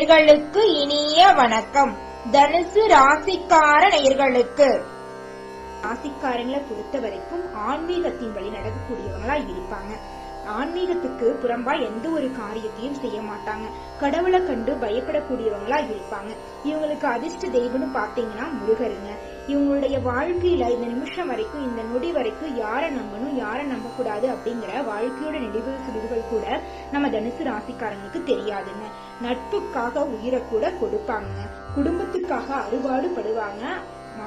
நேயர்களுக்கு இனிய வணக்கம். தனுசு ராசிக்கார நேயர்களுக்கு. ராசிக்காரங்களை பொறுத்த வரைக்கும் ஆன்மீகத்தின் வழி நடக்கக்கூடியவங்களா இருப்பாங்க. ஆன்மீகத்துக்கு புறம்பா எந்த ஒரு காரியத்தையும் செய்ய மாட்டாங்க. கடவுளை கண்டு பயப்படக்கூடியவங்களா இருப்பாங்க இவங்களுக்கு அதிர்ஷ்ட தெய்வம்னு பாத்தீங்கன்னா முருகருங்க. இவங்களுடைய வாழ்க்கையில இந்த நிமிஷம் வரைக்கும் இந்த நொடி வரைக்கும் யாரை நம்பணும் யாரை நம்ப கூடாது அப்படிங்கிற வாழ்க்கையோட நெளிவு சுழிவுகள் கூட நம்ம தனுசு ராசிக்காரங்களுக்கு தெரியாதுங்க. நட்புக்காக உயிரை கூட கொடுப்பாங்க. குடும்பத்துக்காக அறுபாடு படுவாங்க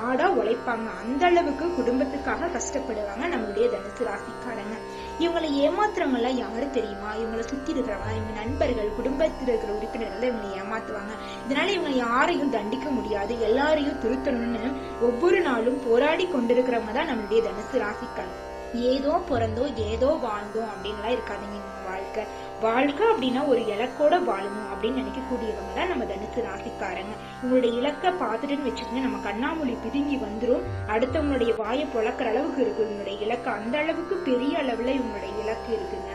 மாடா உழைப்பாங்க. அந்த அளவுக்கு குடும்பத்துக்காக கஷ்டப்படுவாங்க நம்மளுடைய தனுசு ராசிக்காரங்க. இவங்களை ஏமாத்துறவங்க எல்லாம் யாரு தெரியுமா? இவங்களை சுத்தி இருக்கிறவங்க இவங்க நண்பர்கள் குடும்பத்தில் இருக்கிற உறுப்பினர்கள் இவங்களை ஏமாத்துவாங்க. இதனால இவங்க யாரையும் தண்டிக்க முடியாது. எல்லாரையும் திருத்தணும்னு ஒவ்வொரு நாளும் போராடி கொண்டிருக்கிறவங்க தான் நம்மளுடைய தனுசு ராசிக்காரங்க. ஏதோ பிறந்தோ ஏதோ வாழ்ந்தோம் அப்படின்லாம் இருக்காதுங்க வாழ்க்கை. வாழ்க்கை அப்படின்னா ஒரு இலக்கோட வாழணும் அப்படின்னு நினைக்கக்கூடியவங்க தான் நம்ம தனுசு ராசிக்காரங்க. உங்களுடைய இலக்கை பார்த்துட்டுன்னு வச்சுக்கோங்க நம்ம கண்ணாமொழி பிதுங்கி வந்துரும். அடுத்தவங்களுடைய வாயை பொழக்கிற அளவுக்கு இருக்கு இவங்களுடைய இலக்கு அந்த அளவுக்கு பெரிய அளவுல இவங்களுடைய இலக்கு இருக்குங்க.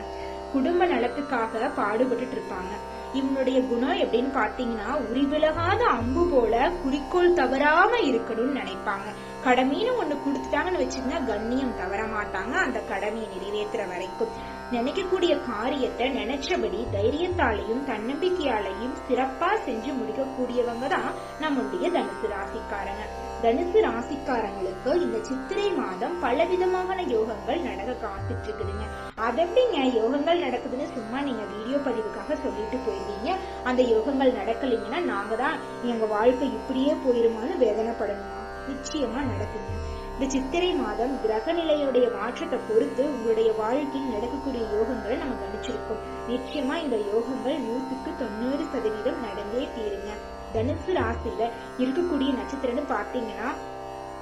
குடும்ப நலத்துக்காக பாடுபட்டுட்டு இருப்பாங்க. இவனுடைய குணம் எப்படின்னு பாத்தீங்கன்னா உரிவிலகாத அம்பு போல குறிக்கோள் தவறாம இருக்கணும்னு நினைப்பாங்க. கடமைன்னு ஒண்ணு கொடுத்துட்டாங்கன்னு வச்சுக்கோங்க கண்ணியம் தவற மாட்டாங்க. அந்த கடமையை நிறைவேற்றுற வரைக்கும். நினைக்கக்கூடிய காரியத்தை நினைச்சபடி தைரியத்தாலையும் தன்னம்பிக்கையாலையும் சிறப்பா செஞ்சு முடிக்கக்கூடியவங்க தான் நம்முடைய தனுசு ராசிக்காரங்க. தனுசு ராசிக்காரங்களுக்கு இந்த சித்திரை மாதம் பலவிதமான யோகங்கள் நடக்க காத்துட்டு இருக்குதுங்க அது எப்படிங்க யோகங்கள் நடக்குதுன்னு சும்மா நீங்க வீடியோ பதிவுக்காக சொல்லிட்டு போயிருந்தீங்க. அந்த யோகங்கள் நடக்கலைங்கன்னா நாங்க தான் எங்க வாழ்க்கை இப்படியே போயிருமான்னு வேதனைப்படணுமா? நிச்சயமா நடக்குங்க இந்த சித்திரை மாதம் கிரக நிலையுடைய மாற்றத்தை பொறுத்து உங்களுடைய வாழ்க்கையில் நடக்கக்கூடிய யோகங்களை நம்ம கணிச்சிருக்கோம். நிச்சயமா இந்த யோகங்கள் நூற்றுக்கு தொண்ணூறு சதவீதம் நடந்தே தீருங்க. தனுசு ராசியில இருக்கக்கூடிய நட்சத்திரம்னு பாத்தீங்கன்னா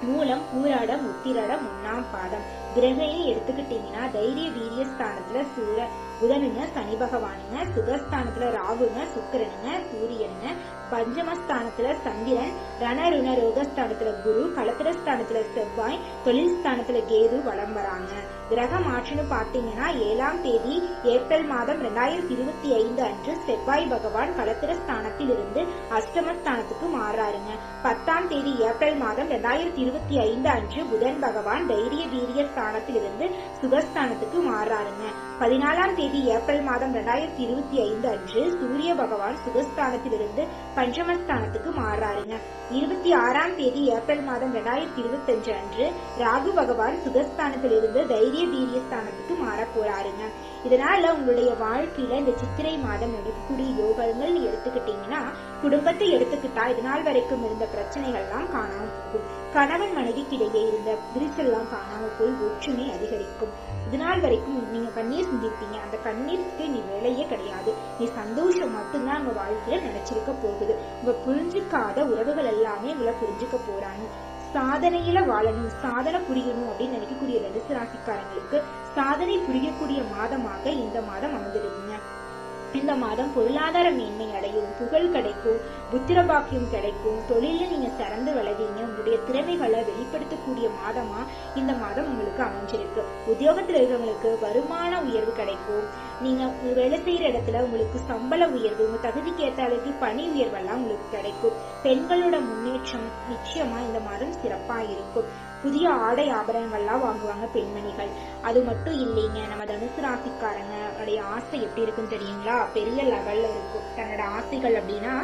மூலம் பூராடம் உத்திராடம் ஒன்னாம் பாதம். கிரகையை எடுத்துக்கிட்டீங்கன்னா தைரிய வீரிய ஸ்தானத்துல சூர புதனுங்க சனி பகவானுங்க சுகஸ்தானத்துல ராகுங்க சுக்கரனுங்க சூரியனுங்க பஞ்சமஸ்தானத்துல சந்திரன் ரணருண ரோகஸ்தானத்துல குரு கலத்திரஸ்தானத்துல செவ்வாய் தொழில் ஸ்தானத்துல கேது வளம் வராங்க. கிரக மாற்றுன்னு பாத்தீங்கன்னா ஏழாம் தேதி ஏப்ரல் மாதம் ரெண்டாயிரத்தி இருபத்தி ஐந்து அன்று செவ்வாய் பகவான் கலத்திர ஸ்தானத்தில் இருந்து அஷ்டமஸ்தானத்துக்கு மாறாருங்க. பத்தாம் தேதி ஏப்ரல் மாதம் ரெண்டாயிரத்தி இருபத்தி ஐந்து அன்று புதன் பகவான் தைரிய வீரிய ஸ்தானத்திலிருந்து சுகஸ்தானத்துக்கு மாறாருங்க. பதினாலாம் தேதி ஏப்ரல் மாதம் ரெண்டாயிரத்தி இருபத்தி ஐந்து அன்று சூரிய பகவான் சுகஸ்தானத்திலிருந்து பஞ்சமஸ்தானத்துக்கு மாறாருங்க இருபத்தி ஆறாம் தேதி ஏப்ரல் மாதம் ரெண்டாயிரத்தி இருபத்தி அஞ்சு அன்று ராகு பகவான் சுகஸ்தானத்திலிருந்து தைரிய வீரிய ஸ்தானத்துக்கு மாற போறாருங்க. இதனால உங்களுடைய வாழ்க்கையில இந்த சித்திரை மாதம் எடுக்கக்கூடிய யோகங்கள் எடுத்துக்கிட்டீங்கன்னா குடும்பத்தை எடுத்துக்கிட்டா இதனால் வரைக்கும் இருந்த பிரச்சனைகள்லாம் காணாம போகும். கணவன் மனைவிக்கிடையே இருந்த விரிசல் எல்லாம் காணாம போய் ஒற்றுமை அதிகரிக்கும். இதனால் வரைக்கும் நீங்க கண்ணீர் சிந்திப்பீங்க அந்த கண்ணீருக்கு நீ வேலையே கிடையாது. நீ சந்தோஷம் மட்டும்தான் உங்க வாழ்க்கையில நினைச்சிருக்க போகுது. உங்க புரிஞ்சுக்காத உறவுகள் எல்லாமே உங்களை புரிஞ்சுக்க போறாங்க. சாதனையில வாழணும் சாதனை புரியணும் அப்படின்னு நினைக்கக்கூடிய தனுசு ராசிக்காரங்களுக்கு சாதனை புரியக்கூடிய மாதமாக இந்த மாதம் அமைந்திருக்குங்க. இந்த மாதம் பொருளாதார மேன்மை அடையும் புகழ் கிடைக்கும் புத்திர பாக்கியம் கிடைக்கும் தொழில நீங்க சிறந்து விளைவீங்க உங்களுடைய திறமைகளை வெளிப்படுத்தக்கூடிய மாதமா இந்த மாதம் உங்களுக்கு அமைஞ்சிருக்கு. உத்தியோகத்தில் இருக்கிறவங்களுக்கு வருமான உயர்வு கிடைக்கும். நீங்க வேலை செய்யற இடத்துல உங்களுக்கு சம்பள உயர்வு உங்க தகுதிக்கு ஏற்ற அளவுக்கு பணி உயர்வெல்லாம் உங்களுக்கு கிடைக்கும். பெண்களோட முன்னேற்றம் நிச்சயமா இந்த மாதம் சிறப்பா இருக்கும். புதிய ஆடை ஆபரணங்கள்லாம் வாங்குவாங்க பெண்மணிகள். அது மட்டும் இல்லைங்க நம்ம தனுசு ராசிக்காரங்க ஆசை எப்படி இருக்குன்னு தெரியுங்களா? பெரிய லெவல்ல இருக்கும். தன்னோட ஆசைகள் அப்படின்னா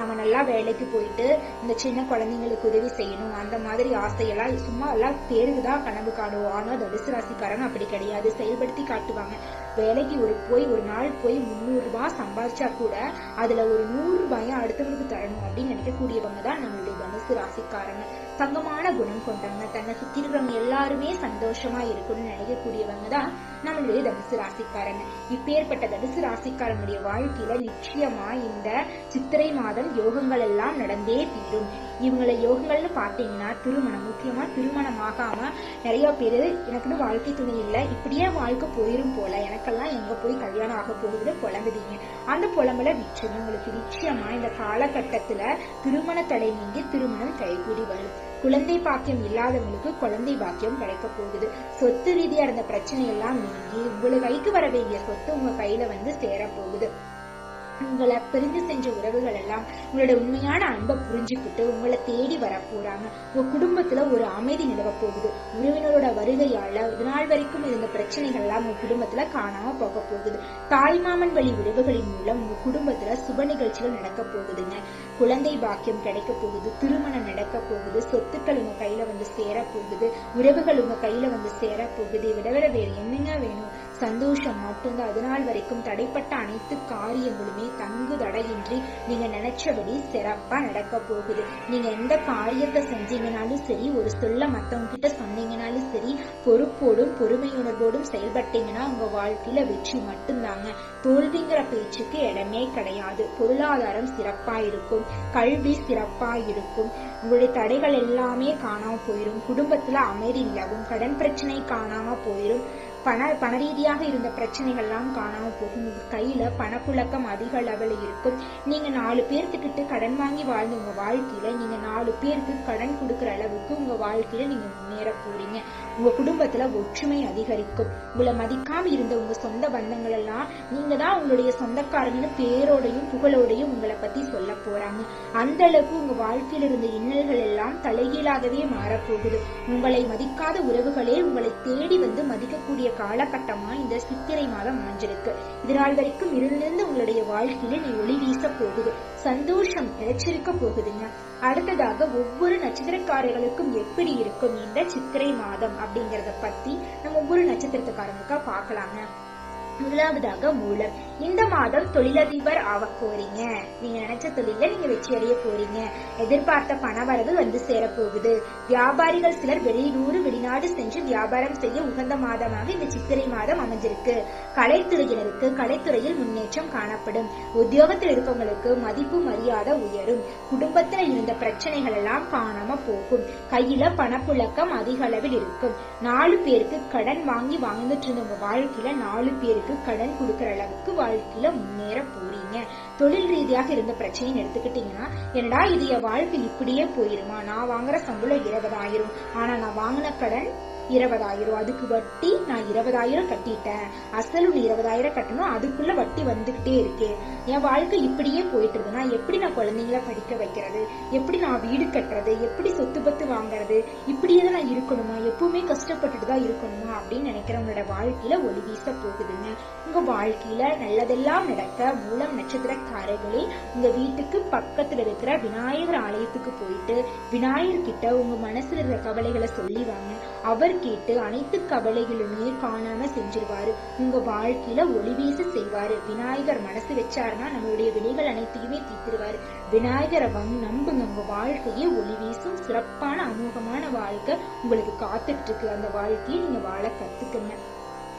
நம்ம நல்லா வேலைக்கு போயிட்டு இந்த சின்ன குழந்தைங்களுக்கு உதவி செய்யணும். அந்த மாதிரி ஆசையெல்லாம் சும்மா எல்லாம் பேருக்கு தான் கனவு காணுவோம் ஆனா தனுசு ராசிக்காரங்க அப்படி கிடையாது. செயல்படுத்தி காட்டுவாங்க. வேலைக்கு ஒரு போய் ஒரு நாள் போய் முந்நூறு ரூபாய் சம்பாதிச்சா கூட அதுல ஒரு நூறு அடுத்தவங்களுக்கு தரணும் அப்படின்னு நினைக்கக்கூடியவங்க தான் நம்மளுடைய தனுசு ராசிக்காரங்க. தங்கமான குணம் கொண்டவங்க தன்னை சுத்தி இருக்கிறவங்க எல்லாருமே சந்தோஷமா இருக்கணும்னு நினைக்கக்கூடியவங்க தான் நம்மளுடைய தனுசு ராசிக்காரங்க. இப்பேற்பட்ட தனுசு ராசிக்காரனுடைய வாழ்க்கையில நிச்சயமா இந்த சித்திரை மாதம் யோகங்கள் எல்லாம் நடந்தே தீரும். இவங்களை யோகங்கள்னு பாத்தீங்கன்னா திருமணம் முக்கியமா திருமணம் ஆகாம நிறைய பேரு எனக்குன்னு வாழ்க்கை துணை இல்லை இப்படியே வாழ்க்கை போயிரும் போல எனக்கெல்லாம் எங்க போய் கல்யாணம் ஆக போகுதுன்னு புலம்புதீங்க. அந்த புலம்புல விட்டுருங்க உங்களுக்கு நிச்சயமா இந்த காலகட்டத்துல திருமண தடை நீங்கி திருமணம் கைகூடி வரும். குழந்தை பாக்கியம் இல்லாதவங்களுக்கு குழந்தை பாக்கியம் கிடைக்க போகுது. சொத்து ரீதியா இருந்த பிரச்சனை எல்லாம் நீங்கி உங்களுக்கு கைக்கு வர வேண்டிய சொத்து உங்க கையில வந்து சேர போகுது. உங்களை பிரிந்து சென்ற உறவுகள் எல்லாம் உங்களோட உண்மையான அன்பை புரிஞ்சுக்கிட்டு உங்களை தேடி வர போறாங்க. உங்க குடும்பத்துல ஒரு அமைதி நிலவ போகுது. உறவினரோட வருகையால இதனால் வரைக்கும் இருந்த பிரச்சனைகள் எல்லாம் உங்க குடும்பத்துல காணாம போக போகுது. தாய்மாமன் வழி உறவுகளின் மூலம் உங்க குடும்பத்துல சுப நிகழ்ச்சிகள் நடக்க போகுதுங்க. குழந்தை பாக்கியம் கிடைக்க போகுது. திருமணம் நடக்க போகுது. சொத்துக்கள் உங்க கையில வந்து சேர போகுது. உறவுகள் உங்க கையில வந்து சேர போகுது. இதை விட வேற என்னங்க வேணும்? சந்தோஷம் மட்டும்தான் அதனால் வரைக்கும் தடைப்பட்ட அனைத்து காரியங்களுமே தங்கு தடையின்றி நீங்க நினைச்சபடி சிறப்பா நடக்க போகுது. நீங்க எந்த காரியத்தை செஞ்சீங்கனாலும் சரி ஒரு சொல்ல மத்தவங்க கிட்ட சொன்னீங்கனாலும் சரி பொறுப்போடும் பொறுமையுணர்வோடும் செயல்பட்டீங்கன்னா உங்க வாழ்க்கையில வெற்றி மட்டும்தாங்க. தோல்விங்கிற பேச்சுக்கு இடமே கிடையாது. பொருளாதாரம் சிறப்பா இருக்கும் கல்வி சிறப்பா இருக்கும் உங்களுடைய தடைகள் எல்லாமே காணாம போயிடும் குடும்பத்துல அமைதி நிலவும். கடன் பிரச்சனை காணாம போயிடும் பண பண ரீதியாக இருந்த பிரச்சனைகள் எல்லாம் போகும். உங்க கையில பணப்புழக்கம் அதிக அளவில் இருக்கும். நீங்க நாலு பேர்த்துக்கிட்ட கடன் வாங்கி வாழ்ந்த உங்க வாழ்க்கையில நீங்க நாலு பேருக்கு கடன் கொடுக்குற அளவுக்கு உங்க வாழ்க்கையில நீங்க முன்னேற போறீங்க. உங்க குடும்பத்துல ஒற்றுமை அதிகரிக்கும். உங்களை மதிக்காம இருந்த உங்க சொந்த பந்தங்கள் எல்லாம் நீங்க தான் உங்களுடைய சொந்தக்காரங்கன்னு பேரோடையும் புகழோடையும் உங்களை பத்தி சொல்ல போறாங்க. அந்த அளவுக்கு உங்க வாழ்க்கையில இருந்த இன்னல்கள் எல்லாம் தலைகீழாகவே மாறப்போகுது. உங்களை மதிக்காத உறவுகளே உங்களை தேடி வந்து மதிக்கக்கூடிய காலகட்டமா இந்த சித்திரை மாதம் அமைஞ்சிருக்கு இதனால் வரைக்கும் இருளிலிருந்து உங்களுடைய வாழ்க்கையில நீ ஒளி வீச போகுது. சந்தோஷம் கிடைச்சிருக்க போகுதுங்க. அடுத்ததாக ஒவ்வொரு நட்சத்திரக்காரர்களுக்கும் எப்படி இருக்கும் இந்த சித்திரை மாதம் அப்படிங்கறத பத்தி நம்ம ஒவ்வொரு நட்சத்திரத்துக்காரங்களுக்கா பார்க்கலாங்க. முதலாவதாக மூலம். இந்த மாதம் தொழிலதிபர் ஆக போறீங்க. நீங்க நினைச்ச தொழில நீங்க வெற்றி அடைய போறீங்க. எதிர்பார்த்த பணவரவு வந்து சேரப்போகுது. வியாபாரிகள் சிலர் வெளியூர் வெளிநாடு சென்று வியாபாரம் செய்ய உகந்த மாதமாக இந்த சித்திரை மாதம் அமைஞ்சிருக்கு. கலைத்துறையினருக்கு கலைத்துறையில் முன்னேற்றம் காணப்படும். உத்தியோகத்தில் இருப்பவங்களுக்கு மதிப்பு மரியாதை உயரும். குடும்பத்துல இருந்த பிரச்சனைகள் எல்லாம் காணாம போகும். கையில பணப்புழக்கம் அதிக அளவில் இருக்கும். நாலு பேருக்கு கடன் வாங்கி வாழ்ந்துட்டு இருந்த வாழ்க்கையில நாலு பேருக்கு கடன் கொடுக்கற அளவுக்கு வாழ்க்கையில முன்னேற போறீங்க. தொழில் ரீதியாக இருந்த பிரச்சனைன்னு எடுத்துக்கிட்டீங்கன்னா என்னடா இது என் வாழ்க்கை இப்படியே போயிருமா? நான் வாங்குற சம்பளம் இருபதாயிரம். ஆனா நான் வாங்கின கடன் இருபதாயிரம். அதுக்கு வட்டி நான் இருபதாயிரம் கட்டிட்டேன். அசலும் இருபதாயிரம் கட்டணும். அதுக்குள்ள வட்டி வந்துகிட்டே இருக்கு. என் வாழ்க்கை இப்படியே போயிட்டு இருக்குன்னா எப்படி நான் குழந்தைங்கள படிக்க வைக்கிறது? எப்படி நான் வீடு கட்டுறது? எப்படி சொத்து பத்து வாங்குறது? இப்படியே தான் நான் இருக்கணுமா? எப்பவுமே கஷ்டப்பட்டுட்டு தான் இருக்கணுமா? அப்படின்னு நினைக்கிறவங்களோட வாழ்க்கையில ஒளி வீச போகுதுங்க. உங்க வாழ்க்கையில நல்லதெல்லாம் நடக்க மூலம் நட்சத்திரக்காரர்களே உங்க வீட்டுக்கு பக்கத்துல இருக்கிற விநாயகர் ஆலயத்துக்கு போயிட்டு விநாயகர் கிட்ட உங்க மனசுல இருக்கிற கவலைகளை சொல்லி வாங்க அவர் கேட்டு அனைத்து கவலைகளுமே காணாம செஞ்சிருவாரு உங்க வாழ்க்கையில ஒளி வீச செய்வாரு. விநாயகர் மனசு வச்சாருன்னா நம்மளுடைய வினைகள் அனைத்தையுமே தீர்த்திருவாரு. விநாயகரை வந்து நம்புங்க. உங்க வாழ்க்கையே ஒளி வீசும் சிறப்பான அமோகமான வாழ்க்கை உங்களுக்கு காத்துட்டு இருக்கு அந்த வாழ்க்கையை நீங்க வாழ கத்துக்குங்க.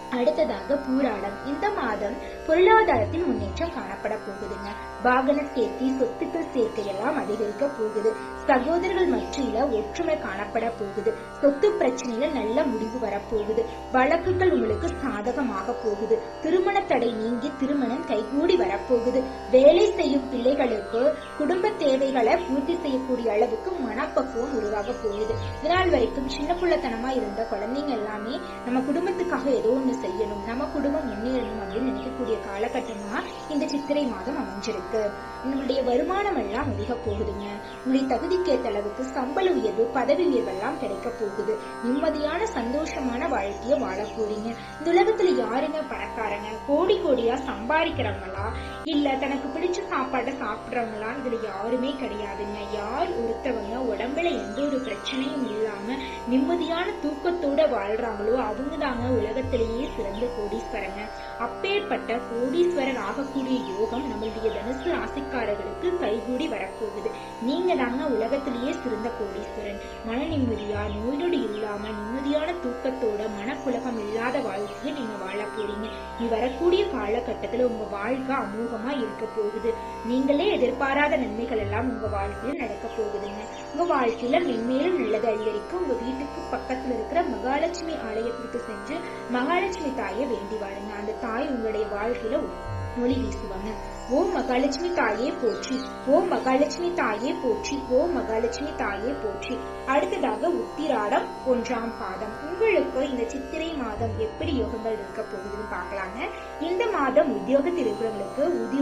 அடுத்ததாக பூராடம். இந்த மாதம் பொருளாதாரத்தில் முன்னேற்றம் காணப்பட போகுதுங்க. வாகன சேர்க்கை சொத்துக்கள் சேர்க்கை எல்லாம் அதிகரிக்க போகுது. சகோதரர்கள் மத்தியில ஒற்றுமை காணப்பட போகுது. சொத்து பிரச்சனையில நல்ல முடிவு வரப்போகுது வழக்குகள் உங்களுக்கு சாதகமாக போகுது. திருமண தடை நீங்கி திருமணம் கைகூடி வரப்போகுது வேலை செய்யும் பிள்ளைகளுக்கு குடும்ப தேவைகளை பூர்த்தி செய்யக்கூடிய அளவுக்கு மனப்பக்குவம் உருவாக போகுது. இதனால் வரைக்கும் சின்ன புள்ளத்தனமா இருந்த குழந்தைங்க எல்லாமே நம்ம குடும்பத்துக்காக ஏதோ ஒண்ணு செய்யணும். நம்ம குடும்பம் முன்னேறணும் அப்படின்னு நினைக்கக்கூடிய காலகட்டமா இந்த சித்திரை மாதம் அமைஞ்சிருக்கு. நம்மளுடைய வருமானம் எல்லாம் அதிக போகுதுங்க. உங்களுடைய தகுதிக்கேற்ற அளவுக்கு சம்பள உயர்வு பதவி உயர்வெல்லாம் கிடைக்க போகுது. நிம்மதியான சந்தோஷமான வாழ்க்கைய வாழ போறீங்க. இந்த உலகத்துல யாருங்க பணக்காரங்க? கோடி கோடியா சம்பாதிக்கிறவங்களா? இல்ல தனக்கு பிடிச்ச சாப்பாடை சாப்பிடுறவங்களா? இதுல யாருமே கிடையாதுங்க. யார் ஒருத்தவங்க உடம்புல எந்த ஒரு பிரச்சனையும் இல்லாம நிம்மதியான தூக்கத்தோட வாழ்றாங்களோ அவங்க தாங்க உலகத்திலேயே சிறந்த கோடீஸ்வரங்க. அப்பேற்பட்ட கோடீஸ்வரர் ஆகக்கூடிய யோகம் நம்மளுடைய தனுசு ராசிக்காரர்களுக்கு கைகூடி வரப்போகுது. நீங்க தாங்க உலகத்திலேயே சிறந்த கோடீஸ்வரன். மன நிம்மதியா நோய் இல்லாம நிம்மதியான தூக்கத்தோட மனக்குழப்பம் இல்லாத வாழ்க்கையை நீங்க வாழ போறீங்க. நீ வரக்கூடிய காலகட்டத்துல உங்க வாழ்க்கை அமோகமா இருக்க போகுது. நீங்களே எதிர்பாராத நன்மைகள் எல்லாம் உங்க வாழ்க்கையில் நடக்க போகுதுங்க. உங்க வாழ்க்கையில மென்மேலும் நல்லது அதிகரிக்க உங்க வீட்டுக்கு பக்கத்துல இருக்கிற மகாலட்சுமி ஆலயத்திற்கு சென்று மகாலட்சுமி தாயை வேண்டி வாருங்க அந்த தாய் உங்களுடைய வாழ்க்கையில மொழி வீசுவாங்க ஓம் மகாலட்சுமி தாயே போற்றி ஓம் மகாலட்சுமி தாயே போற்றி ஓம் மகாலட்சுமி தாயே போற்றி அடுத்ததாக உத்திராடம் ஒன்றாம் பாதம். உங்களுக்கு இந்த சித்திரை மாதம் எப்படி யோகங்கள் இருக்க போகுதுன்னு பார்க்கலாங்க. இந்த மாதம் உத்தியோகத்தில் இருக்கிறவங்களுக்கு ஊதிய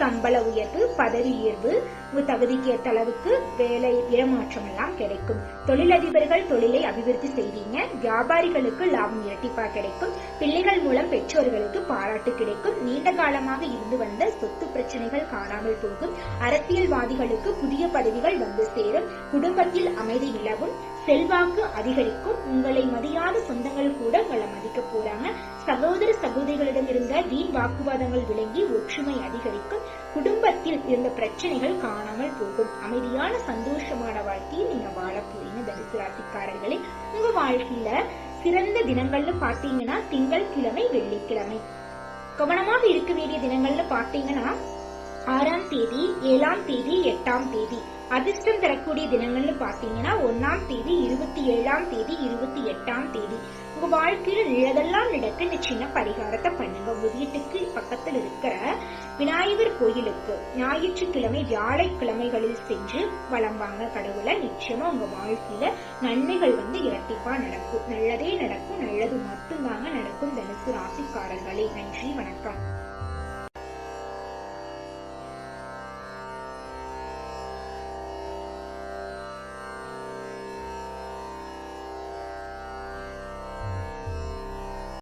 சம்பள உயர்வு பதவி உயர்வு உங்க தகுதிக்கு ஏற்ற அளவுக்கு வேலை இடமாற்றம் எல்லாம் கிடைக்கும். தொழிலதிபர்கள் தொழிலை அபிவிருத்தி செய்வீங்க. வியாபாரிகளுக்கு லாபம் இரட்டிப்பா கிடைக்கும். பிள்ளைகள் மூலம் பெற்றோர்களுக்கு பாராட்டு கிடைக்கும். நீண்ட காலமாக இருந்து வந்த சொத்து பிரச்சனைகள் காணாமல் போகும். அரசியல்வாதிகளுக்கு புதிய பதவிகள் வந்து சேரும். குடும்பத்தில் அமைதி நிலவும். செல்வாக்கு அதிகரிக்கும். உங்களை மதியாத சொந்தங்கள் கூட உங்களை மதிக்க போறாங்க. சகோதர சகோதரிகளிடம் இருந்த வீண் வாக்குவாதங்கள் விளங்கி ஒற்றுமை அதிகரிக்கும். குடும்பத்தில் இருந்த பிரச்சனைகள் காணாமல் போகும். அமைதியான சந்தோஷமான வாழ்க்கையை நீங்க வாழ போறீங்க தனுசு ராசிக்காரர்களே உங்க வாழ்க்கையில சிறந்த தினங்கள்னு பாத்தீங்கன்னா திங்கட்கிழமை வெள்ளிக்கிழமை. கவனமாக இருக்க வேண்டிய தினங்கள்னு பாத்தீங்கன்னா ஆறாம் தேதி ஏழாம் தேதி எட்டாம் தேதி. அதிர்ஷ்டம் தரக்கூடிய தினங்கள்னு பாத்தீங்கன்னா ஒன்னாம் தேதி இருபத்தி ஏழாம் தேதி இருபத்தி எட்டாம் தேதி. உங்க வாழ்க்கையில நிழதெல்லாம் நடக்க இந்த சின்ன பரிகாரத்தை பண்ணுங்க. உங்க வீட்டுக்கு பக்கத்தில் இருக்கிற விநாயகர் கோயிலுக்கு ஞாயிற்றுக்கிழமை வியாழக்கிழமைகளில் சென்று வளம்பாங்க வாங்க கடவுளை. நிச்சயமா உங்க வாழ்க்கையில நன்மைகள் வந்து இரட்டிப்பா நடக்கும். நல்லதே நடக்கும் நல்லது மட்டும்தாங்க நடக்கும். தனுசு ராசிக்காரர்களே நன்றி வணக்கம்.